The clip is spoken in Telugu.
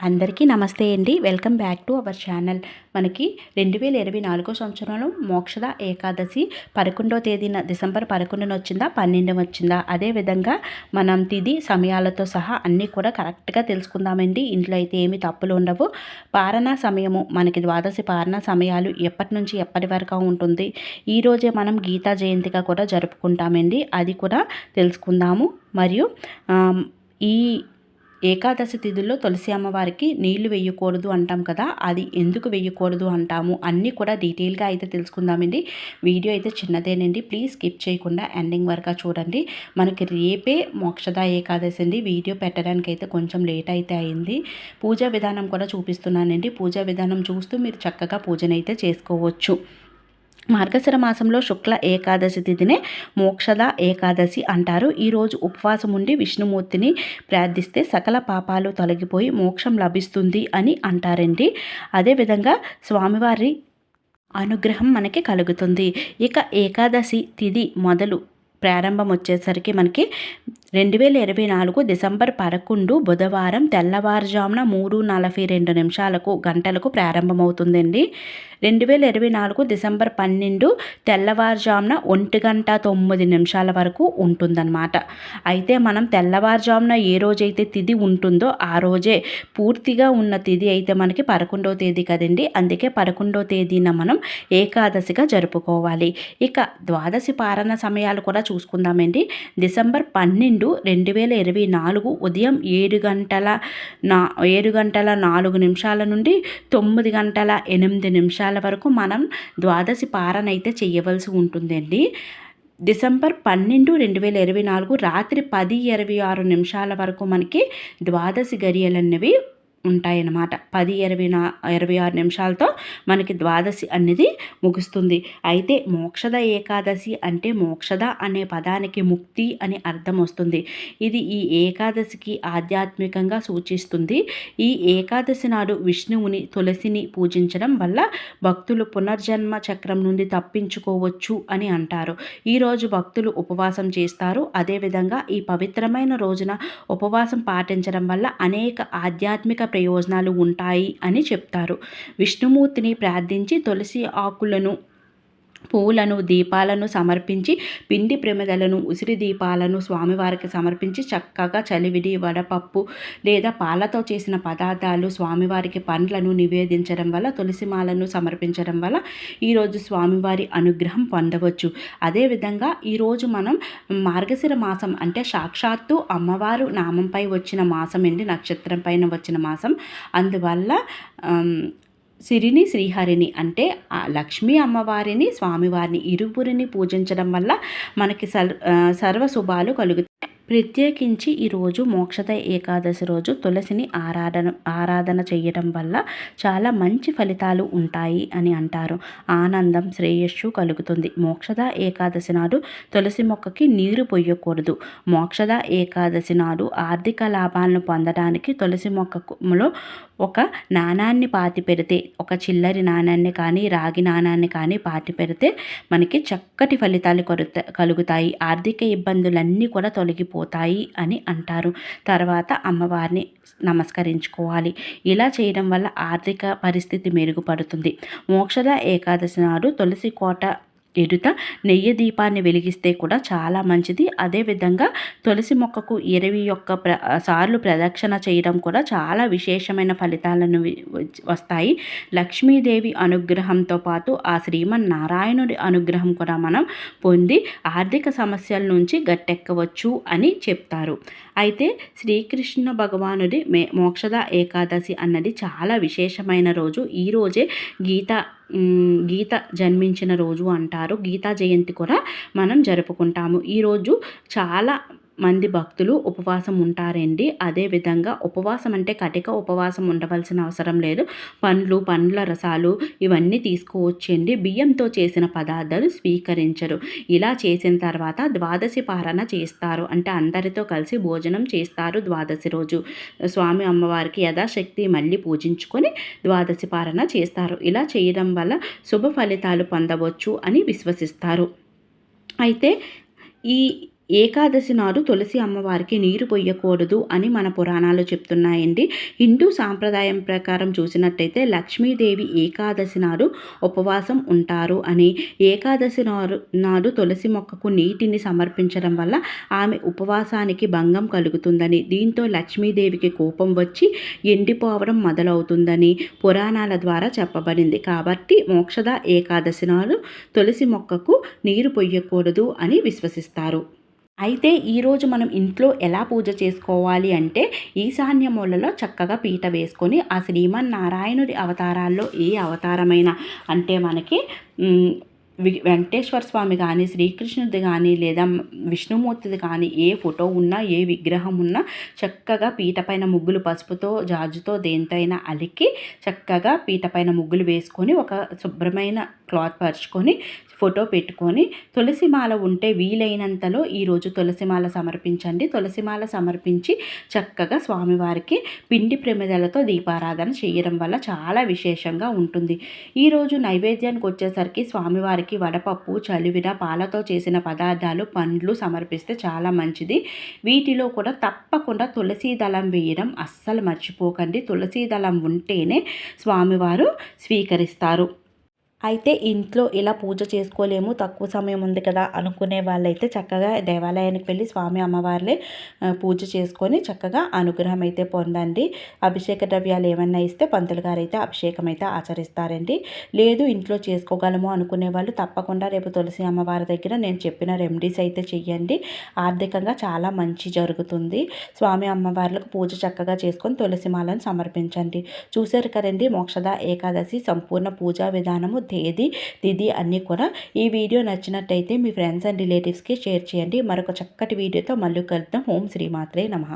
అందరికీ నమస్తే అండి. Welcome back to our channel. మనకి రెండు వేల ఇరవై నాలుగో సంవత్సరంలో మోక్షద ఏకాదశి పదకొండో తేదీన డిసెంబర్ పదకొండున వచ్చిందా? పన్నెండు వచ్చిందా? అదేవిధంగా మనం తిది సమయాలతో సహా అన్నీ కూడా కరెక్ట్గా తెలుసుకుందామండి. ఇంట్లో అయితే ఏమి తప్పులు ఉండవు. పారణ సమయము మనకి ద్వాదశి పారణ సమయాలు ఎప్పటి నుంచి ఎప్పటి వరకు ఉంటుంది? ఈరోజే మనం గీతా జయంతిగా కూడా జరుపుకుంటామండి. అది కూడా తెలుసుకుందాము. మరియు ఈ ఏకాదశి తిథుల్లో తులసి అమ్మవారికి నీళ్ళు వేయకూడదు అంటాం కదా అది ఎందుకు వేయకూడదు అంటాము? అన్నీ కూడా డీటెయిల్గా అయితే తెలుసుకుందామండి. వీడియో అయితే చిన్నదేనండి. ప్లీజ్ స్కిప్ చేయకుండా ఎండింగ్ వరకు చూడండి. మనకి రేపే మోక్షద ఏకాదశి అండి. వీడియో పెట్టడానికి అయితే కొంచెం లేట్ అయితే అయింది. పూజా విధానం కూడా చూపిస్తున్నానండి. పూజా విధానం చూస్తూ మీరు చక్కగా పూజనైతే చేసుకోవచ్చు. మార్గశిర మాసంలో శుక్ల ఏకాదశి తిథినే మోక్షద ఏకాదశి అంటారు. ఈరోజు ఉపవాసం ఉండి విష్ణుమూర్తిని ప్రార్థిస్తే సకల పాపాలు తొలగిపోయి మోక్షం లభిస్తుంది అని అంటారండి. అదేవిధంగా స్వామివారి అనుగ్రహం మనకి కలుగుతుంది. ఇక ఏకాదశి తిథి మొదలు ప్రారంభం వచ్చేసరికి మనకి రెండు వేల ఇరవై నాలుగు డిసెంబర్ పదకొండు బుధవారం తెల్లవారుజామున మూడు నలభై రెండు నిమిషాలకు గంటలకు ప్రారంభమవుతుందండి. రెండు వేల ఇరవై నాలుగు డిసెంబర్ పన్నెండు తెల్లవారుజామున ఒంటి గంట తొమ్మిది నిమిషాల వరకు ఉంటుందన్నమాట. అయితే మనం తెల్లవారుజామున ఏ రోజైతే తిది ఉంటుందో ఆ రోజే పూర్తిగా ఉన్న తిది అయితే మనకి పదకొండవ తేదీ కదండి. అందుకే పదకొండవ తేదీన మనం ఏకాదశిగా జరుపుకోవాలి. ఇక ద్వాదశి పారణ సమయాలు కూడా చూసుకుందామండి. డిసెంబర్ పన్నెండు రెండు వేల ఇరవై నాలుగు ఉదయం ఏడు గంటల నా ఏడు గంటల నాలుగు నిమిషాల నుండి తొమ్మిది గంటల ఎనిమిది నిమిషాల వరకు మనం ద్వాదశి పారణ అయితే చేయవలసి ఉంటుందండి. డిసెంబర్ పన్నెండు రెండు వేల ఇరవై నాలుగు రాత్రి పది ఇరవై ఆరు నిమిషాల వరకు మనకి ద్వాదశి గరియలన్నవి ఉంటాయన్నమాట. పది ఇరవై నా ఇరవై ఆరు నిమిషాలతో మనకి ద్వాదశి అనేది ముగుస్తుంది. అయితే మోక్షద ఏకాదశి అంటే మోక్షద అనే పదానికి ముక్తి అని అర్థం వస్తుంది. ఇది ఈ ఏకాదశికి ఆధ్యాత్మికంగా సూచిస్తుంది. ఈ ఏకాదశి నాడు విష్ణువుని తులసిని పూజించడం వల్ల భక్తులు పునర్జన్మ చక్రం నుండి తప్పించుకోవచ్చు అని అంటారు. ఈరోజు భక్తులు ఉపవాసం చేస్తారు. అదేవిధంగా ఈ పవిత్రమైన రోజున ఉపవాసం పాటించడం వల్ల అనేక ఆధ్యాత్మిక ప్రయోజనాలు ఉంటాయి అని చెప్తారు. విష్ణుమూర్తిని ప్రార్థించి తులసి ఆకులను పువ్వులను దీపాలను సమర్పించి పిండి ప్రమిదలను ఉసిరి దీపాలను స్వామివారికి సమర్పించి చక్కగా చలివిడి వడపప్పు లేదా పాలతో చేసిన పదార్థాలు స్వామివారికి పండ్లను నివేదించడం వల్ల తులసిమాలను సమర్పించడం వల్ల ఈరోజు స్వామివారి అనుగ్రహం పొందవచ్చు. అదేవిధంగా ఈరోజు మనం మార్గశిర మాసం అంటే సాక్షాత్తు అమ్మవారు నామంపై వచ్చిన మాసం అండి నక్షత్రం పైన వచ్చిన మాసం. అందువల్ల సిరిని శ్రీహరిని అంటే లక్ష్మీ అమ్మవారిని స్వామివారిని ఇరువురిని పూజించడం వల్ల మనకి సర్ సర్వశుభాలు కలుగుతాయి. ప్రత్యేకించి ఈరోజు మోక్షద ఏకాదశి రోజు తులసిని ఆరాధన ఆరాధన చేయటం వల్ల చాలా మంచి ఫలితాలు ఉంటాయి అని అంటారు. ఆనందం శ్రేయస్సు కలుగుతుంది. మోక్షద ఏకాదశి నాడు తులసి మొక్కకి నీరు పొయ్యకూడదు మోక్షద ఏకాదశి నాడు ఆర్థిక లాభాలను పొందడానికి తులసి మొక్కలో ఒక నాణాన్ని పాతి పెడితే ఒక చిల్లరి నాణాన్ని కానీ రాగి నాణాన్ని కానీ పాతి పెడితే మనకి చక్కటి ఫలితాలు కలుగుతాయి. ఆర్థిక ఇబ్బందులన్నీ కూడా తొలగిపో పోతాయి అని అంటారు. తర్వాత అమ్మవారిని నమస్కరించుకోవాలి. ఇలా చేయడం వల్ల ఆర్థిక పరిస్థితి మెరుగుపడుతుంది. మోక్షద ఏకాదశి నాడు తులసి కోట ఎదుట నెయ్యి దీపాన్ని వెలిగిస్తే కూడా చాలా మంచిది. అదేవిధంగా తులసి మొక్కకు ఇరవై ఒక్క ప్ర సార్లు ప్రదక్షిణ చేయడం కూడా చాలా విశేషమైన ఫలితాలను వస్తాయి. లక్ష్మీదేవి అనుగ్రహంతో పాటు ఆ శ్రీమన్నారాయణుడి అనుగ్రహం కూడా మనం పొంది ఆర్థిక సమస్యల నుంచి గట్టెక్కవచ్చు అని చెప్తారు. అయితే శ్రీకృష్ణ భగవానుడి మే మోక్షద ఏకాదశి అన్నది చాలా విశేషమైన రోజు. ఈరోజే గీత గీత జన్మించిన రోజు అంటారు. గీతా జయంతి కూడా మనం జరుపుకుంటాము. ఈరోజు చాలా మంది భక్తులు ఉపవాసం ఉంటారండి. అదేవిధంగా ఉపవాసం అంటే కటిక ఉపవాసం ఉండవలసిన అవసరం లేదు. పండ్లు పండ్ల రసాలు ఇవన్నీ తీసుకోవచ్చండి. బియ్యంతో చేసిన పదార్థాలు స్వీకరించరు. ఇలా చేసిన తర్వాత ద్వాదశి పారణ చేస్తారు. అంటే అందరితో కలిసి భోజనం చేస్తారు ద్వాదశి రోజు. స్వామి అమ్మవారికి యథాశక్తి మళ్ళీ పూజించుకొని ద్వాదశి పారణ చేస్తారు. ఇలా చేయడం వల్ల శుభ ఫలితాలు పొందవచ్చు అని విశ్వసిస్తారు. అయితే ఈ ఏకాదశి నాడు తులసి అమ్మవారికి నీరు పొయ్యకూడదు అని మన పురాణాలు చెప్తున్నాయండి. హిందూ సాంప్రదాయం ప్రకారం చూసినట్టయితే లక్ష్మీదేవి ఏకాదశి నాడు ఉపవాసం ఉంటారు అని ఏకాదశి నాడు నాడు తులసి మొక్కకు నీటిని సమర్పించడం వల్ల ఆమె ఉపవాసానికి భంగం కలుగుతుందని దీంతో లక్ష్మీదేవికి కోపం వచ్చి ఎండిపోవడం మొదలవుతుందని పురాణాల ద్వారా చెప్పబడింది. కాబట్టి మోక్షద ఏకాదశి నాడు తులసి మొక్కకు నీరు పొయ్యకూడదు అని విశ్వసిస్తారు. అయితే ఈరోజు మనం ఇంట్లో ఎలా పూజ చేసుకోవాలి అంటే ఈశాన్య మూలలో చక్కగా పీట వేసుకొని ఆ శ్రీమన్నారాయణుడి అవతారాల్లో ఏ అవతారమైన అంటే మనకి వెంకటేశ్వర స్వామి కానీ శ్రీకృష్ణుడిది కానీ లేదా విష్ణుమూర్తిది కానీ ఏ ఫోటో ఉన్నా ఏ విగ్రహం ఉన్నా చక్కగా పీట పైన ముగ్గులు పసుపుతో జాజుతో దేంతైనా అలికి చక్కగా పీట పైన ముగ్గులు వేసుకొని ఒక శుభ్రమైన క్లాత్ పరుచుకొని ఫోటో పెట్టుకొని తులసిమాల ఉంటే వీలైనంతలో ఈరోజు తులసిమాల సమర్పించండి. తులసిమాల సమర్పించి చక్కగా స్వామివారికి పిండి ప్రమిదలతో దీపారాధన చేయడం వల్ల చాలా విశేషంగా ఉంటుంది. ఈరోజు నైవేద్యానికి వచ్చేసరికి స్వామివారికి వడపప్పు చలివిన పాలతో చేసిన పదార్థాలు పండ్లు సమర్పిస్తే చాలా మంచిది. వీటిలో కూడా తప్పకుండా తులసి దళం వేయడం అస్సలు మర్చిపోకండి. తులసి దళం ఉంటేనే స్వామివారు స్వీకరిస్తారు. అయితే ఇంట్లో ఇలా పూజ చేసుకోలేము తక్కువ సమయం ఉంది కదా అనుకునే వాళ్ళైతే చక్కగా దేవాలయానికి వెళ్ళి స్వామి అమ్మవార్లే పూజ చేసుకొని చక్కగా అనుగ్రహం అయితే పొందండి. అభిషేక ద్రవ్యాలు ఏమన్నా ఇస్తే పంతులు గారు అయితే అభిషేకం అయితే ఆచరిస్తారండి. లేదు ఇంట్లో చేసుకోగలము అనుకునే వాళ్ళు తప్పకుండా రేపు తులసి అమ్మవారి దగ్గర నేను చెప్పిన రెమెడీస్ అయితే చెయ్యండి. ఆర్థికంగా చాలా మంచి జరుగుతుంది. స్వామి అమ్మవార్లకు పూజ చక్కగా చేసుకొని తులసి మాలను సమర్పించండి. చూశారు కదండి మోక్షద ఏకాదశి సంపూర్ణ పూజా విధానము తేదీ తిది అన్నీ కూడా ఈ వీడియో నచ్చినట్టయితే మీ ఫ్రెండ్స్ అండ్ రిలేటివ్స్కి షేర్ చేయండి. మరొక చక్కటి వీడియోతో మళ్ళీ కలుద్దాం. ఓం శ్రీమాత్రే నమ.